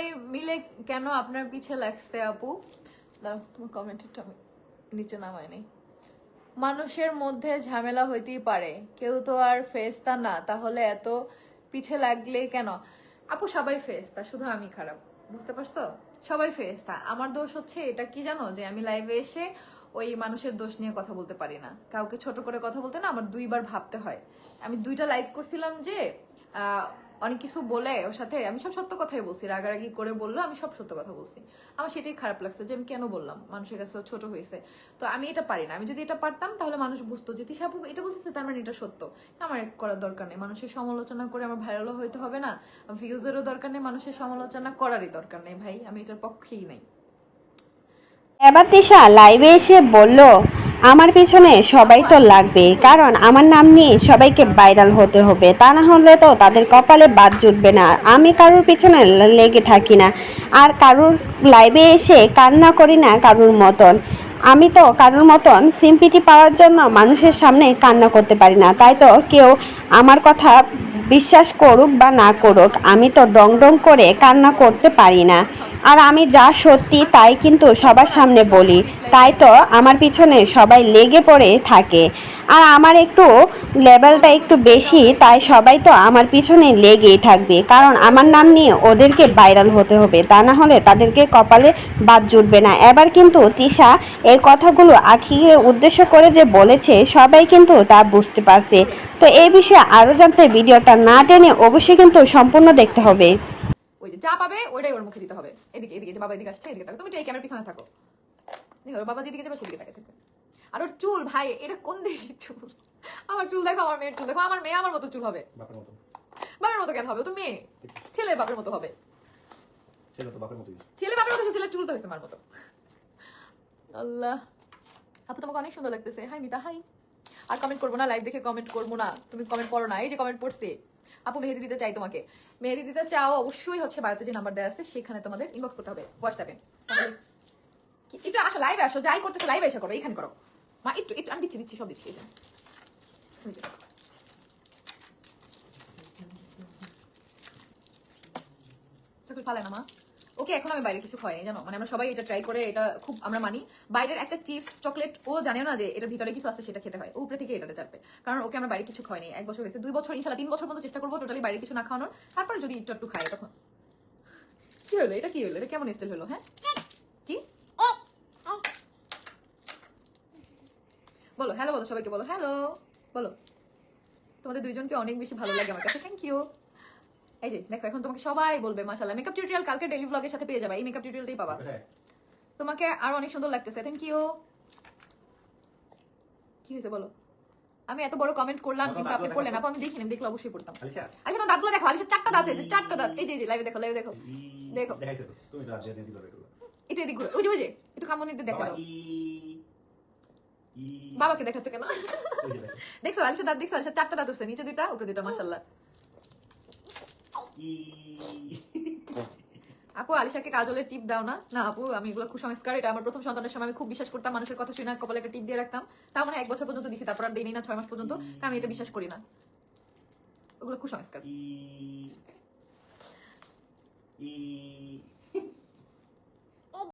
সবাই মিলে কেন আপনার পিছে লাগছে, আপু? দাঁড়াও কমেন্টটা আমি নিচে নামাই নেই। মানুষের মধ্যে ঝামেলা হইতেই পারে। কেউ তো আর ফেস্তা না, তাহলে এত পিছে লাগলে কেন? আপু, সবাই ফেস্তা শুধু আমি খারাপ, বুঝতে পারছ? সবাই ফেরেস্তা আমার দোষ হচ্ছে এটা কি জানো? যে আমি লাইভে এসে ওই মানুষের দোষ নিয়ে কথা বলতে পারি না। কাউকে ছোট করে কথা বলতে না, আমার দুইবার ভাবতে হয়। আমি দুইটা লাইভ করছিলাম যে অনেক কিছু বলে ওর সাথে, আমি সব সত্য কথাই বলছি। রাগারাগি করে বলল, আমি সব সত্য কথা বলছি। আমার সেটাই খারাপ লাগছে যে আমি কেন বললাম? মানুষের কাছে ছোট হয়েছে। তো আমি এটা পারি না। আমি যদি এটা পারতাম, তাহলে মানুষ বুঝতো যে তিশাপু এটা বলতেছে তার মানে এটা সত্য। আমার করার দরকার নেই। মানুষের সমালোচনা করে আমার ভাইরালও হইতে হবে না। ভিউজেরও দরকার নেই। মানুষের সমালোচনা করারই দরকার নেই ভাই। আমি এটার পক্ষেই নাই। এবার তিশা লাইভে এসে বলল আমার পিছনে সবাই তো লাগবে, কারণ আমার নাম নিয়ে সবাইকে ভাইরাল হতে হবে। তা না হলে তো তাদের কপালে বাদ জুটবে না। আমি কারোর পিছনে লেগে থাকি না। আর কারোর লাইভে এসে কান্না করি না কারোর মতন। আমি তো কারোর মতন সিম্পিটি পাওয়ার জন্য মানুষের সামনে কান্না করতে পারি না। তাই তো কেউ আমার কথা বিশ্বাস করুক বা না করুক, আমি তো ডং ডং করে কান্না করতে পারি না। আর আমি যা সত্যি তাই কিন্তু সবার সামনে বলি। তাই তো আমার পিছনে সবাই লেগে পড়ে থাকে। আর আমার একটু লেভেলটা একটু বেশি, তাই সবাই তো আমার পিছনে লেগেই থাকবে। কারণ আমার নাম নিয়ে ওদেরকে ভাইরাল হতে হবে। তা না হলে তাদেরকে কপালে বাদ জুটবে না। এবার কিন্তু তিশা এই কথাগুলো আখিকে উদ্দেশ্য করে যে বলেছে, সবাই কিন্তু তা বুঝতে পারছে। তো এই বিষয়ে আরও জানতে ভিডিওটা না টেনে অবশ্যই কিন্তু সম্পূর্ণ দেখতে হবে। যে পাবে ওইটাই ওর মুখে দিতে হবে। এদিকে এদিকে বাবা এদিকে আসছে এদিকে থাকো তুমি এই ক্যামেরার পিছনে থাকো। দেখো ওর বাবা যেদিকে যাবে সেদিকে তাকে থাকবে। আর ওর চুল ভাই এটা কোন দেশের চুল? আমার চুল দেখো আমার মেয়ের চুল দেখো। আমার মেয়ে আমার মতো চুল হবে। বাপের মতো। কেন হবে? তো মেয়ে। ছেলে বাপের মতো হবে। ছেলে বাপের মতোই ছেলে বাপের মতো ছেলের চুল তো হয়েছে আমার মতো। আল্লাহ। আপু তোমাকে অনেক সুন্দর লাগতেছে। Hi Mita hi. আর কমেন্ট করব না লাইভ দেখে কমেন্ট করব না। তুমি কমেন্ট করো না। এই যে কমেন্ট পড়ছে। আপু, মেহেদি দিতে চাই তোমাকে। মেহেদি দিতে চাও, অবশ্যই হচ্ছে বায়োতে যে নাম্বার দেওয়া আছে, সেখানে তোমাদের ইনবক্স করতে হবে হোয়াটসঅ্যাপে একটু আসো লাইভে আসো, যাই করতেছো লাইভে এসে করো এখানে করো। মা, একটু একটু, আমি দিচ্ছি দিচ্ছি, সব দিচ্ছি। এই ফালে না মা? ওকে, এখন আমি বাইরে কিছু খাওয়াই জানো? মানে আমরা সবাই এটা ট্রাই করে, এটা খুব আমরা মানি। বাইরের একটা চিপস চকলেট ও জানেও না যে এটার ভিতরে কিছু আছে, সেটা খেতে হয়। উপরে থেকে এটা চাপবে কারণ ওকে আমরা বাইরে কিছু খাওয়াইনি, এক বছর হয়েছে। দুই বছর, ইনশাল্লাহ তিন বছর পর্যন্ত চেষ্টা করব টোটালি বাইরে কিছু না খাওয়ানোর। তারপরে যদি একটু একটু খাই তখন। কি হলো? এটা কি হলো? এটা কেমন স্টাইল হলো হ্যাঁ? কি? বলো হ্যালো বলো সবাইকে, বলো হ্যালো বলো। তোমাদের দুইজনকে অনেক বেশি ভালো লাগে আমার কাছে। থ্যাংক ইউ এই যে দেখো এখন তোমাকে সবাই বলবে মাশাআল্লাহ মেকআপ টিউটোরিয়াল কালকে ডেলি ভ্লগের সাথে পেয়ে যাবে এই মেকআপ টিউটোরিয়ালটাই পাবা। তোমাকে আরও অনেক সুন্দর লাগতেছে থ্যাংক ইউ কি হয়েছে বলো? আমি এত বড় কমেন্ট করলাম কিন্তু আপনি। করলেন আপু আমি দেখিনি দেখলে অবশ্যই পড়তাম। আচ্ছা তোমার দাঁতগুলো দেখো আলিশা চারটা দাঁত হয়েছে চারটা দাঁত। এই যে যে লাইভে দেখো লাইভে দেখো। দেখো। এটা এদিক ঘুরে ওই যে ওই যে একটু কামনিতে দেখো বাবাকে দেখাচ্ছ কেন। দেখছ আলিশা দাঁত দেখছ আলিশা চারটা দাঁত উঠছে নিচে দুইটা উপরে দুইটা মাশাল্লাহ আপু আলিশাকে কাজলের টিপ দাও না। না আপু আমি এগুলো কুসংস্কার এটা আমার প্রথম সন্তানের সময়। আমি খুব বিশ্বাস করতাম মানুষের কথা শুনে কপালে একটা টিপ দিয়ে রাখতাম। তার মানে এক বছর পর্যন্ত দিছি তারপর আর দিনই না ছয় মাস পর্যন্ত। তা আমি এটা বিশ্বাস করি না। ওগুলো কুসংস্কার।